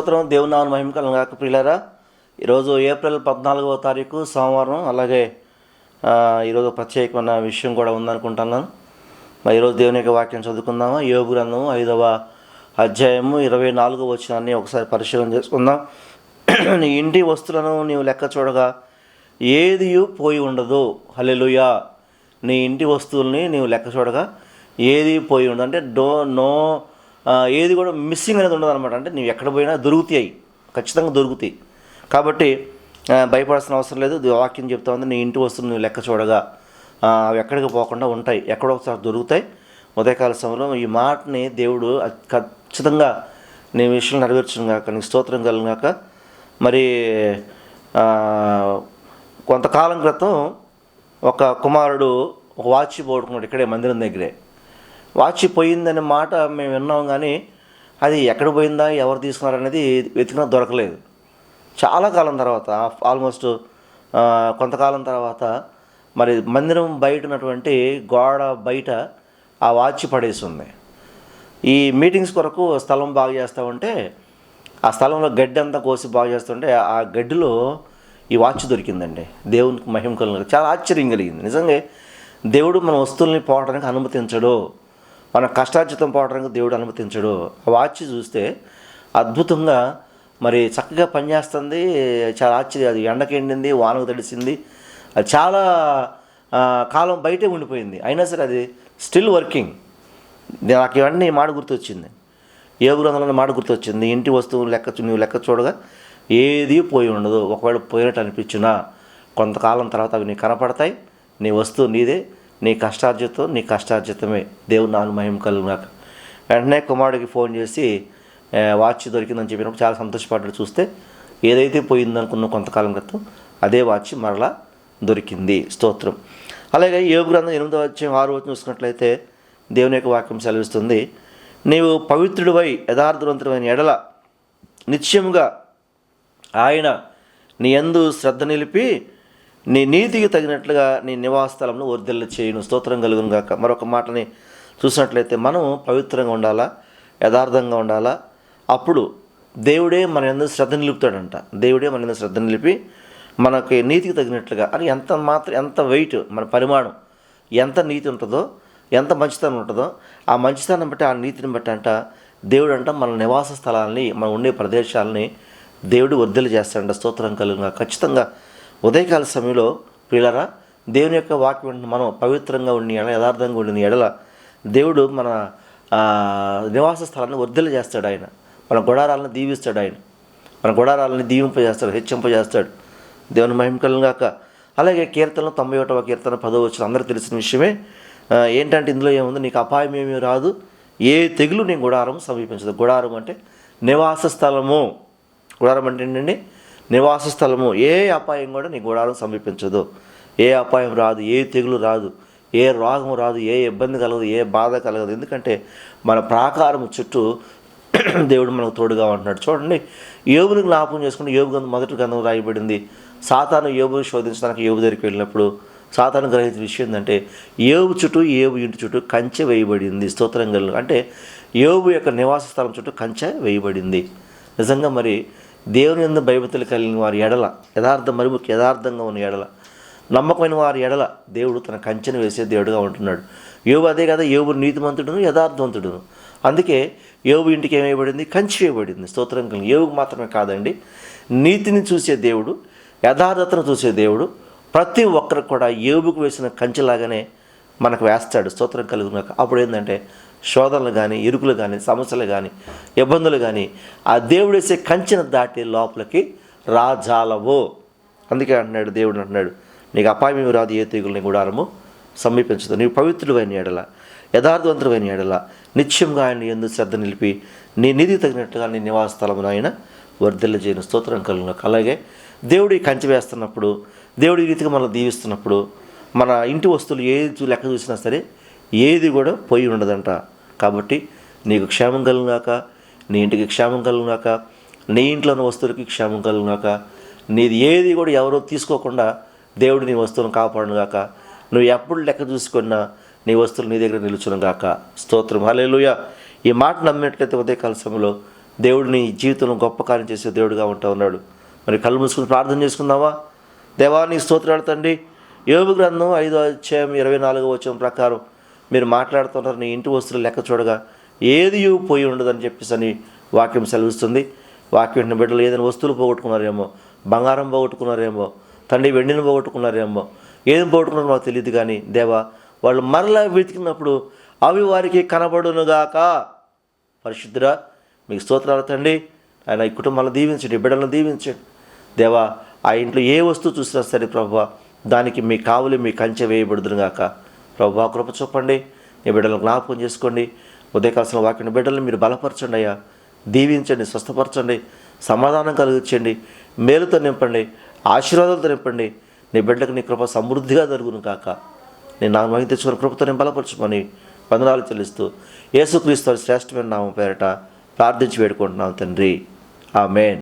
స్తోత్రం. దేవునామని నామన మహిమ కాక ఈరోజు ఏప్రిల్ పద్నాలుగవ తారీఖు సోమవారం. అలాగే ఈరోజు ప్రత్యేకమైన విషయం కూడా ఉందనుకుంటున్నాను. మరి ఈరోజు దేవుని యొక్క వాక్యం చదువుకుందామా? యోగు గ్రంథము ఐదవ అధ్యాయము ఇరవై నాలుగు వచ్చినాన్ని ఒకసారి పరిశీలన చేసుకుందాం. నీ ఇంటి వస్తువులను నీవు లెక్క చూడగా ఏది పోయి ఉండదు. హలెలుయా నీ ఇంటి వస్తువుల్ని నీవు లెక్క చూడగా ఏది పోయి ఉండదు. అంటే డో నో ఏది కూడా మిస్సింగ్ అనేది ఉండదు అనమాట అంటే నీవు ఎక్కడ పోయినా దొరుకుతాయి. ఖచ్చితంగా దొరుకుతాయి. కాబట్టి భయపడాల్సిన అవసరం లేదు. వాక్యం చెప్తా ఉంది. నీ ఇంటి వస్తువులు నువ్వు లెక్క చూడగా అవి ఎక్కడికి పోకుండా ఉంటాయి. ఎక్కడో ఒకసారి దొరుకుతాయి. ఉదయకాల సమయంలో ఈ మాటని దేవుడు ఖచ్చితంగా నీ విషయం నెరవేర్చును గాక నీ స్తోత్రం కలుగును మరి కొంతకాలం క్రితం ఒక కుమారుడు ఒక వాచ్ పోడుకున్నాడు ఇక్కడే మందిరం దగ్గరే. వాచ్ పోయిందనే మాట మేము విన్నాం కానీ అది ఎక్కడ పోయిందా ఎవరు తీసుకున్నారు అనేది వెతికినా దొరకలేదు. చాలా కాలం తర్వాత ఆల్మోస్ట్ కొంతకాలం తర్వాత మరి మందిరం బయట ఉన్నటువంటి గోడ బయట ఆ వాచ్ పడేసి ఉంది ఈ మీటింగ్స్ కొరకు స్థలం బాగు చేస్తూ ఉంటే ఆ స్థలంలో గడ్డి అంతా కోసి బాగు చేస్తుంటే ఆ గడ్డిలో ఈ వాచ్ దొరికిందండి. దేవునికి మహిమ కలుగు చాలా ఆశ్చర్యం కలిగింది. నిజంగా దేవుడు మన వస్తువుల్ని పోవడానికి అనుమతించడు. మన కష్టార్జితం పోవడానికి దేవుడు అనుమతించడు. ఆ వాచ్ చూస్తే అద్భుతంగా మరి చక్కగా పనిచేస్తుంది. చాలా ఆశ్చర్యం. అది ఎండకి ఎండింది వానకు తడిసింది. అది చాలా కాలం బయటే ఉండిపోయింది. అయినా సరే అది స్టిల్ వర్కింగ్. నాకు ఇవన్నీ మాట గుర్తొచ్చింది. ఏ గ్రంథంలో మాట గుర్తొచ్చింది. ఇంటి వస్తువులు లెక్క నువ్వు లెక్క చూడగా ఏది పోయి ఉండదు. ఒకవేళ పోయినట్టు అనిపించినా కొంతకాలం తర్వాత అవి నీకు కనపడతాయి. నీ వస్తువు నీదే. నీ కష్టార్జితం నీ కష్టార్జితమే దేవుని నాన్న మహిమ కలుగునాక వెంటనే కుమారుడికి ఫోన్ చేసి వాచ్ దొరికిందని చెప్పినప్పుడు చాలా సంతోషపడ్డాడు చూస్తే ఏదైతే పోయిందనుకున్న కొంతకాలం క్రితం అదే వాచ్ మరలా దొరికింది. స్తోత్రం. అలాగే యోగ గ్రంథం ఎనిమిదో వచ్చే ఆరు వచ్చి చూసుకున్నట్లయితే దేవుని యొక్క వాక్యం సెలవిస్తుంది నీవు పవిత్రుడివై యథార్థవంతుడైన ఎడల నిత్యముగా ఆయన నీ యందు శ్రద్ధ నిలిపి నీ నీతికి తగినట్లుగా నీ నివాస స్థలంలో వర్ధిల్ల చేయును. స్తోత్రం కలుగును గాక. మరొక మాటని చూసినట్లయితే మనం పవిత్రంగా ఉండాలా? యథార్థంగా ఉండాలా? అప్పుడు దేవుడే మన ఎందుకు శ్రద్ధ నిలుపుతాడంట. దేవుడే మన ఎందుకు శ్రద్ధ నిలిపి మనకి నీతికి తగినట్లుగా అని ఎంత మాత్రం ఎంత వెయిట్ మన పరిమాణం ఎంత నీతి ఉంటుందో ఎంత మంచితనం ఉంటుందో ఆ మంచితనం బట్టి ఆ నీతిని బట్టి అంట దేవుడు అంట మన నివాస స్థలాల్ని మనం ఉండే ప్రదేశాలని దేవుడు వర్ధలు చేస్తాడంట. స్తోత్రం కలుగుగా ఖచ్చితంగా ఉదయకాల సమయంలో ప్రియులరా దేవుని యొక్క వాక్యం మనం పవిత్రంగా ఉండి ఎడల యథార్థంగా ఉండిన ఎడల దేవుడు మన నివాస స్థలాన్ని వర్ధలు చేస్తాడు ఆయన. మన గుడారాలను దీవిస్తాడు ఆయన. మన గుడారాలని దీవింపజేస్తాడు హెచ్చింపజేస్తాడు. దేవుని మహిమకలంగాక అలాగే కీర్తనలు తొంభై ఒకటవ కీర్తన పదో వచ్చిన అందరికీ తెలిసిన విషయమే. ఏంటంటే ఇందులో ఏముంది? నీకు అపాయం ఏమీ రాదు. ఏ తెగులు నీ గుడారం సమీపించదు. గుడారం అంటే నివాస స్థలము. గుడారం అంటే ఏంటండి? నివాస స్థలము ఏ అపాయం కూడా నీ గుడారం సమీపించదు. ఏ అపాయం రాదు ఏ తెగులు రాదు ఏ రోగం రాదు ఏ ఇబ్బంది కలగదు ఏ బాధ కలగదు. ఎందుకంటే మన ప్రాకారం చుట్టూ దేవుడు మనకు తోడుగా ఉంటున్నాడు. చూడండి యోగుని జ్ఞాపకం చేసుకుని యోగు గంధం మొదటి గంధం రాయబడింది. సాతాను యోగుని శోధించడానికి యోగు దగ్గరికి వెళ్ళినప్పుడు సాతాను గ్రహిత విషయం ఏంటంటే ఏవు చుట్టూ ఏవు ఇంటి చుట్టూ కంచె వేయబడింది. స్తోత్రం అంటే ఏవు యొక్క నివాస స్థలం చుట్టూ కంచె వేయబడింది. నిజంగా మరి దేవుని ఎందు భయభక్తులు కలిగిన వారి ఎడల యథార్థం మరి ముఖ్య యథార్థంగా ఉన్న ఎడల నమ్మకమైన వారి ఎడల దేవుడు తన కంచెను వేసే దేవుడుగా ఉంటున్నాడు. యోబు అదే కదా యోబు నీతిమంతుడును యథార్థవంతుడును. అందుకే యోబు ఇంటికి ఏమైబడింది కంచి వేయబడింది. స్తోత్రం కలిగి. యోగు మాత్రమే కాదండి నీతిని చూసే దేవుడు యథార్థతను చూసే దేవుడు ప్రతి ఒక్కరికి కూడా ఏబుకు వేసిన కంచెలాగానే మనకు వేస్తాడు స్తోత్రం కలుగునాక అప్పుడు ఏంటంటే శోధనలు కానీ ఇరుకులు కానీ సమస్యలు కానీ ఇబ్బందులు కానీ ఆ దేవుడు వేసే కంచెను దాటి లోపలికి రాజాలవో. అందుకే అంటున్నాడు దేవుడు అంటున్నాడు నీకు అపాయం రాదు ఏ తీగులని గుడారము సమీపించదు. నీవు పవిత్రుడైన ఎడల యథార్థవంతుడైన ఎడల నిత్యంగా ఆయన ఎందు శ్రద్ధ నిలిపి నీ నిధి తగినట్లుగా నీ నివాస స్థలమును ఆయన వర్ధిల్ల చేయని స్తోత్రం కలుగును. అలాగే దేవుడు ఈ కంచె వేస్తున్నప్పుడు దేవుడు ఈ రీతిగా మనల్ని దీవిస్తున్నప్పుడు మన ఇంటి వస్తువులు ఏది లెక్క చూసినా సరే ఏది కూడా పోయి ఉండదంట. కాబట్టి నీకు క్షేమం కలుగునాక నీ ఇంటికి క్షేమం కలుగునాక నీ ఇంట్లో ఉన్న వస్తువులకి క్షేమం కలుగునాక నీది ఏది కూడా ఎవరో తీసుకోకుండా దేవుడు నీ వస్తువులను కాపాడునుగాక. నువ్వు ఎప్పుడు లెక్క చూసుకున్నా నీ వస్తువులు నీ దగ్గర నిలుచునుగాక. స్తోత్రం. హలేలుయ ఈ మాట నమ్మినట్లయితే ఉదయకాల సమయంలో దేవుడు నీ జీవితంలో గొప్ప కార్యం చేసే దేవుడుగా ఉంటా ఉన్నాడు. మరి కళ్ళు మూసుకుని ప్రార్థన చేసుకుందామా? నీ స్తోత్రాలు తండ్రి. యోగు గ్రంథం ఐదో అధ్యాయం ఇరవై నాలుగో వచ్చిన ప్రకారం మీరు మాట్లాడుతున్నారు నీ ఇంటి వస్తువులు లెక్క చూడగా ఏది పోయి ఉండదని చెప్పేసి అని వాక్యం సెలవిస్తుంది. వాక్యం బిడ్డలు ఏదైనా వస్తువులు పోగొట్టుకున్నారేమో బంగారం పోగొట్టుకున్నారేమో తండ్రి వెండిని పోగొట్టుకున్నారేమో ఏం పోగొట్టుకున్నారో మాకు తెలియదు కానీ దేవా వాళ్ళు మరలా వెతికినప్పుడు అవి వారికి కనబడునుగాక. పరిశుద్ధురా మీకు స్తోత్రాలు తండ్రి. ఆయన ఈ కుటుంబాలను దీవించండి బిడ్డలను దీవించండి. దేవా ఆ ఇంట్లో ఏ వస్తువు చూసినా సరే ప్రభా దానికి మీ కావులు మీ కంచె వేయబడుదును ప్రభు కృప చూపండి. మీ బిడ్డలను జ్ఞాపకం చేసుకోండి. ఉదయకాల్సిన వాక్యం బిడ్డలను మీరు బలపరచండి అయ్యా. దీవించండి స్వస్థపరచండి. సమాధానం కలిగించండి. మేలుతో నింపండి. ఆశీర్వాదాలతో నింపండి. నీ బిడ్డకు నీ కృప సమృద్ధిగా జరుగును కాక నేను నా మహిళ తెచ్చుకున్న కృపతో నేను బలపరచుమని వందనాలు చెల్లిస్తూ యేసుక్రీస్తు శ్రేష్టమైన నామం పేరట ప్రార్థించి వేడుకుంటున్నాం తండ్రి. ఆ మేన్